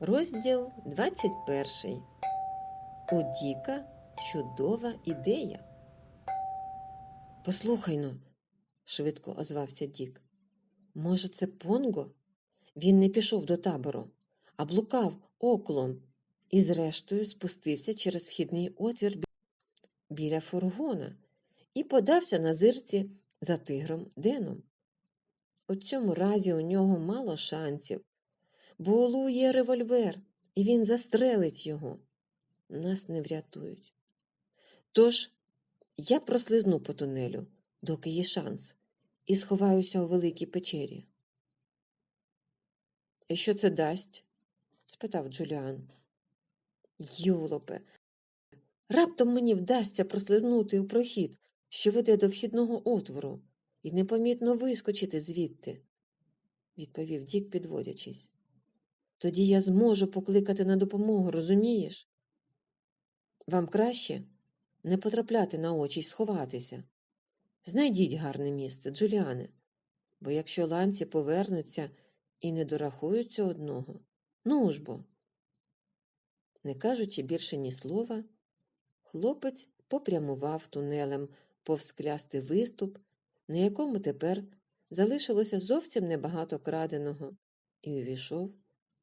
Розділ 21. У Діка чудова ідея. Послухай но, швидко озвався Дік. Може, це Понго? Він не пішов до табору, а блукав околом і, зрештою, спустився через вхідний отвір біля фургона і подався на зирці за тигром Деном. У цьому разі у нього мало шансів, бо у є револьвер, і він застрелить його. Нас не врятують. Тож я прослизну по тунелю, доки є шанс, і сховаюся у великій печері. І що це дасть? спитав Джуліан. Юлопе, раптом мені вдасться прослизнути у прохід, що веде до вхідного отвору, і непомітно вискочити звідти, відповів Дік, підводячись. Тоді я зможу покликати на допомогу, розумієш? Вам краще не потрапляти на очі й сховатися. Знайдіть гарне місце, Джуліане, бо якщо ланці повернуться і не дорахуються одного, ну ж бо. Не кажучи більше ні слова, хлопець попрямував тунелем повз клястий виступ, на якому тепер залишилося зовсім небагато краденого, і увійшов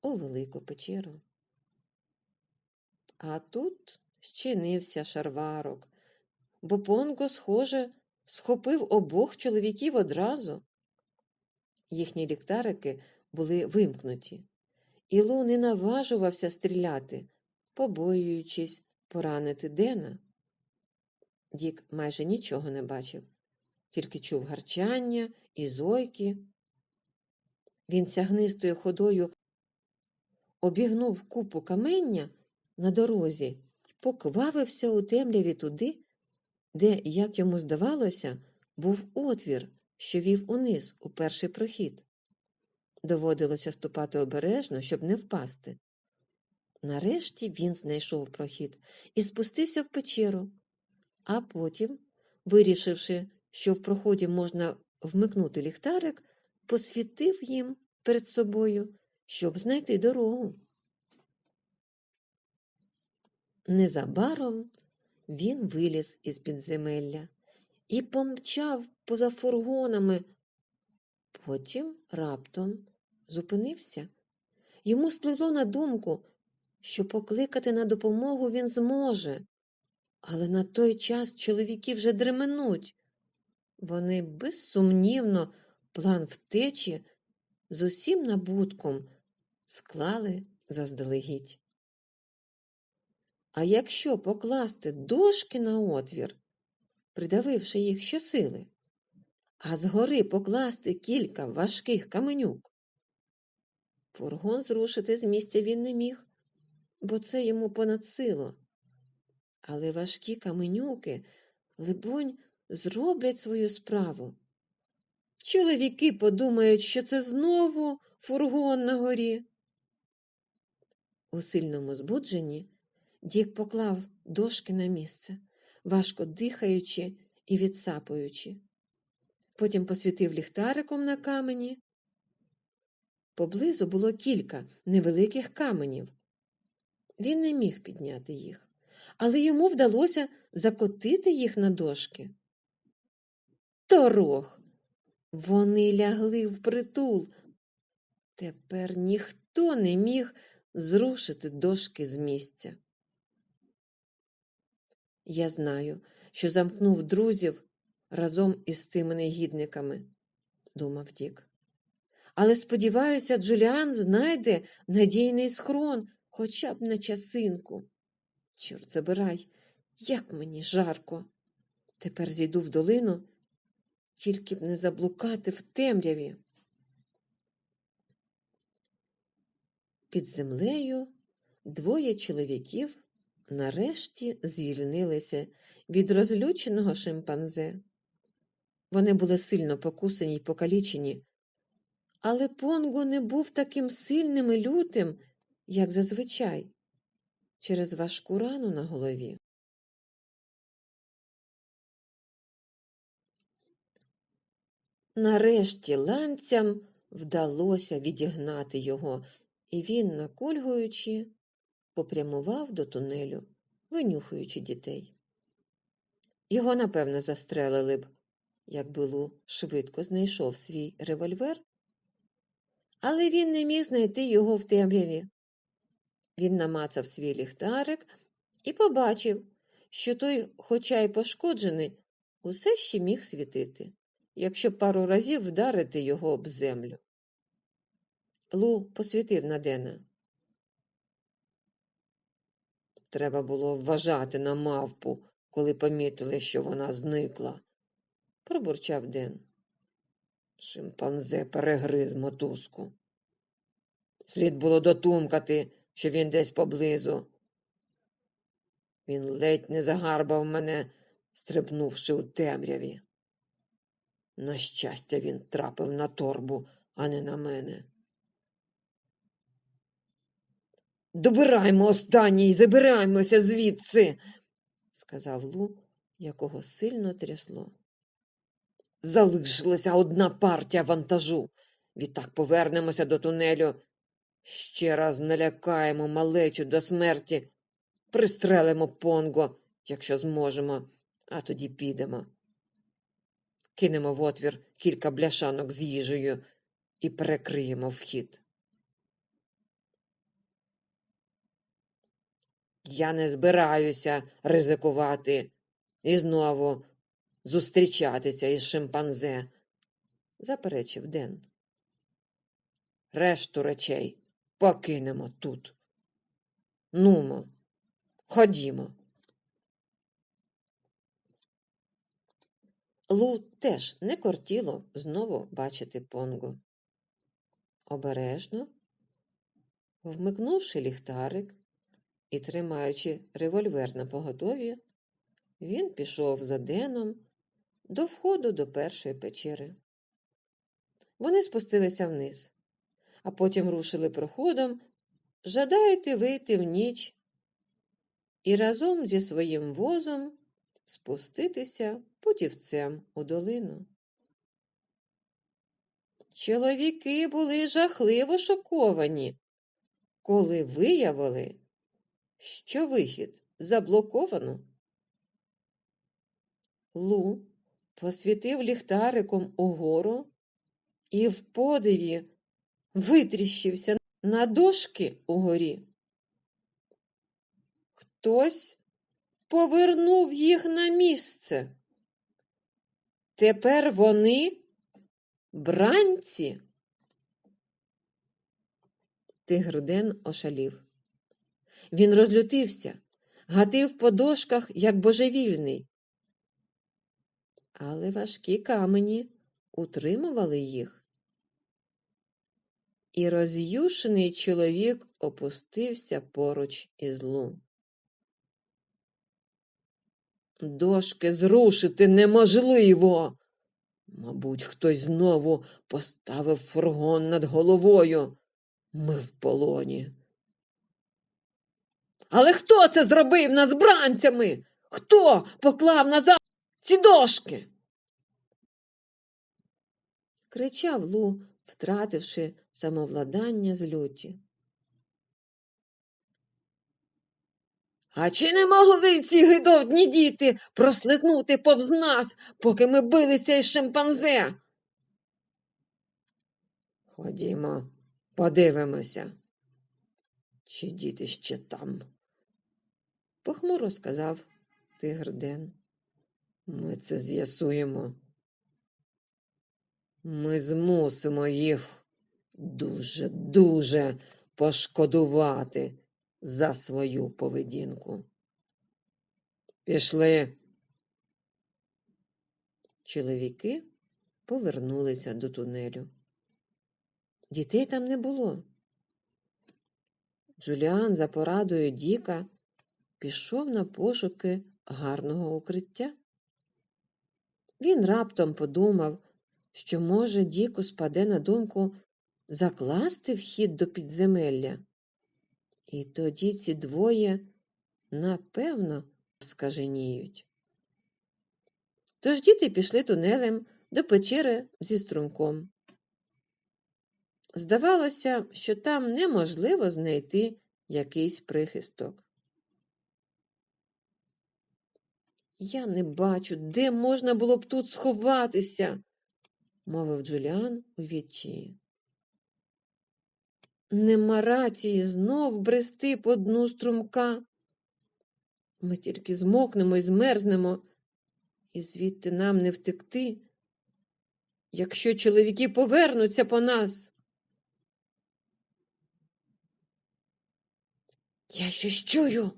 у велику печеру. А тут щинився шарварок, бо Понго, схоже, схопив обох чоловіків одразу. Їхні ліхтарики були вимкнуті, і Лу не наважувався стріляти, побоюючись поранити Дена. Дік майже нічого не бачив, тільки чув гарчання і зойки. Він сягнистою ходою обігнув купу камення на дорозі поквавився у темряві туди, де, як йому здавалося, був отвір, що вів униз у перший прохід. Доводилося ступати обережно, щоб не впасти. Нарешті він знайшов прохід і спустився в печеру, а потім, вирішивши, що в проході можна вмикнути ліхтарик, посвітив їм перед собою, щоб знайти дорогу. Незабаром він виліз із підземелля і помчав поза фургонами. Потім раптом зупинився. Йому спливло на думку, що покликати на допомогу він зможе, але на той час чоловіки вже дременуть. Вони безсумнівно план втечі з усім набутком склали заздалегідь. А якщо покласти дошки на отвір, придавивши їх щосили, а згори покласти кілька важких каменюк, фургон зрушити з місця він не міг, бо це йому понад силу. Але важкі каменюки, либонь, зроблять свою справу. Чоловіки подумають, що це знову фургон на горі. У сильному збудженні Дік поклав дошки на місце, важко дихаючи і відсапуючи. Потім посвітив ліхтариком на камені. Поблизу було кілька невеликих каменів. Він не міг підняти їх, але йому вдалося закотити їх на дошки. Торох! Вони лягли впритул. Тепер ніхто не міг зрушити дошки з місця. Я знаю, що замкнув друзів разом із цими негідниками, думав Дік. Але сподіваюся, Джуліан знайде надійний схрон хоча б на часинку. Чорт забирай, як мені жарко. Тепер зійду в долину, тільки б не заблукати в темряві. Під землею двоє чоловіків нарешті звільнилися від розлюченого шимпанзе. Вони були сильно покусані й покалічені, але Понго не був таким сильним і лютим, як зазвичай, через важку рану на голові. Нарешті ланцям вдалося відігнати його і він, накульгуючи, попрямував до тунелю, винюхуючи дітей. Його, напевне, застрелили б, якби Лу швидко знайшов свій револьвер, але він не міг знайти його в темряві. Він намацав свій ліхтарик і побачив, що той, хоча й пошкоджений, усе ще міг світити, якщо пару разів вдарити його об землю. Лу посвітив на Дена. Треба було вважати на мавпу, коли помітили, що вона зникла, пробурчав Ден. Шимпанзе перегриз мотузку. Слід було дотумкати, що він десь поблизу. Він ледь не загарбав мене, стрибнувши у темряві. На щастя, він трапив на торбу, а не на мене. Добираймо останній і забираємося звідси, сказав Лу, якого сильно трясло. Залишилася одна партія вантажу. Відтак повернемося до тунелю. Ще раз налякаємо малечу до смерті, пристрелимо понго, якщо зможемо, а тоді підемо. Кинемо в отвір кілька бляшанок з їжею і перекриємо вхід. Я не збираюся ризикувати і знову зустрічатися із шимпанзе, заперечив Ден. Решту речей покинемо тут. Нумо, ходімо. Лу теж не кортіло знову бачити Понго. Обережно, вмикнувши ліхтарик і тримаючи револьвер на поготові, він пішов за Деном до входу до першої печери. Вони спустилися вниз, а потім рушили проходом, жадаючи вийти в ніч і разом зі своїм возом спуститися путівцем у долину. Чоловіки були жахливо шоковані, коли виявили, що вихід заблоковано. Лу посвітив ліхтариком угору і в подиві витріщився на дошки угорі. Хтось повернув їх на місце. Тепер вони бранці. Тигрден ошалів. Він розлютився, гатив по дошках, як божевільний. Але важкі камені утримували їх. І роз'юшений чоловік опустився поруч із Лу. Дошки зрушити неможливо. Мабуть, хтось знову поставив фургон над головою. Ми в полоні. Але хто це зробив нас бранцями? Хто поклав назад ці дошки? кричав Лу, втративши самовладання з люті. А чи не могли ці гидовні діти прослизнути повз нас, поки ми билися із шимпанзе? Ходімо, подивимося, чи діти ще там, похмуро сказав тигр Ден. Ми це з'ясуємо. Ми змусимо їх дуже, дуже пошкодувати за свою поведінку. Пішли. Чоловіки повернулися до тунелю. Дітей там не було. Джуліан за порадою Діка пішов на пошуки гарного укриття. Він раптом подумав, що, може, Діку спаде на думку закласти вхід до підземелля. І тоді ці двоє, напевно, скаженіють. Тож діти пішли тунелем до печери зі струмком. Здавалося, що там неможливо знайти якийсь прихисток. Я не бачу, де можна було б тут сховатися, мовив Джуліан у відчаї. Нема рації знов брести по дну струмка. Ми тільки змокнемо і змерзнемо, і звідти нам не втекти, якщо чоловіки повернуться по нас. Я щось чую.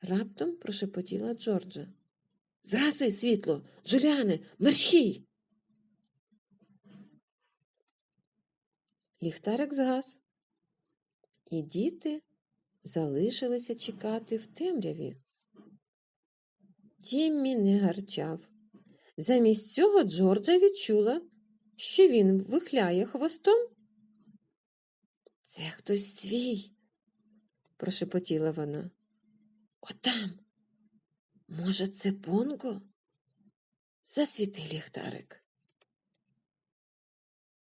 Раптом прошепотіла Джорджа. Згаси світло, Джуліане, мерщій. Ліхтарик згас, і діти залишилися чекати в темряві. Тіммі не гарчав. Замість цього Джорджа відчула, що він вихляє хвостом. Це хтось свій, прошепотіла вона. Отам. Може, це Понго? Засвіти ліхтарик.